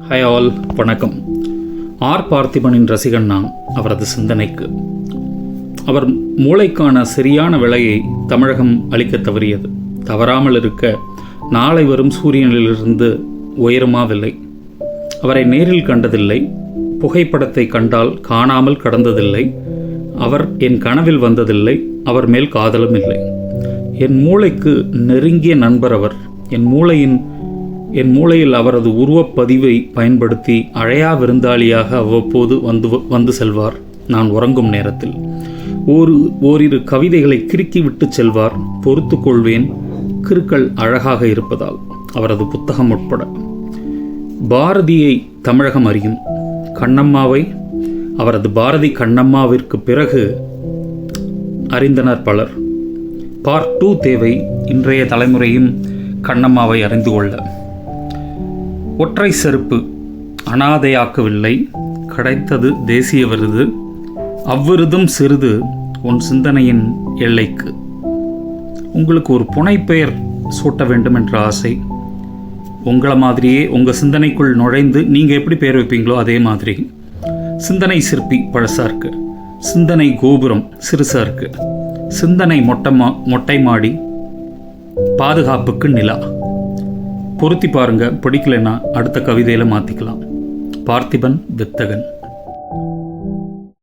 High all வணக்கம். R பார்த்திபனின் ரசிகன் நான் அவரது சிந்தனைக்கு. அவர் மூளைக்கான சரியான விலையை தமிழகம் அளிக்க தவறியது. தவறாமல் இருக்க நாளை வரும் சூரியனிலிருந்து உயருமாவில்லை. அவரை நேரில் கண்டதில்லை. புகைப்படத்தை கண்டால் காணாமல் கடந்ததில்லை. அவர் என் கனவில் வந்ததில்லை. அவர் மேல் காதலும் இல்லை. என் மூளைக்கு நெருங்கிய நண்பர் அவர். என் மூளையின் என் மூளையில் அவரது உருவப்பதிவை பயன்படுத்தி அழையா விருந்தாளியாக அவ்வப்போது வந்து வந்து செல்வார். நான் உறங்கும் நேரத்தில். ஒரு ஓரிரு கவிதைகளை கிறுக்கி விட்டு செல்வார். பொறுத்து கொள்வேன். கிறுக்கள் அழகாக இருப்பதால். அவரது புத்தகம் உட்பட. பாரதியை தமிழகம் அறியும். கண்ணம்மாவை அவரது பாரதி கண்ணம்மாவிற்கு பிறகு அறிந்தனர் பலர். பார்ட் டூ தேவை. இன்றைய தலைமுறையும் கண்ணம்மாவை அறிந்து கொள்ள. ஒற்றை செருப்பு அனாதையாக்கவில்லை. கிடைத்தது தேசிய விருது. அவ்விருதும் சிறிது உன் சிந்தனையின் எல்லைக்கு. உங்களுக்கு ஒரு புனைப்பெயர் சூட்ட வேண்டும் என்ற ஆசை. உங்களை மாதிரியே உங்கள் சிந்தனைக்குள் நுழைந்து நீங்கள் எப்படி பேர் வைப்பீங்களோ அதே மாதிரி. சிந்தனை சிற்பி பழசாக சிந்தனை கோபுரம் சிறுசாக இருக்குது சிந்தனை மொட்டை மா மொட்டை மாடி. பாதுகாப்புக்கு நிலா. பொருத்தி பாருங்க பிடிக்கலைன்னா அடுத்த கவிதையில் மாற்றிக்கலாம் பார்த்திபன் வித்தகன்.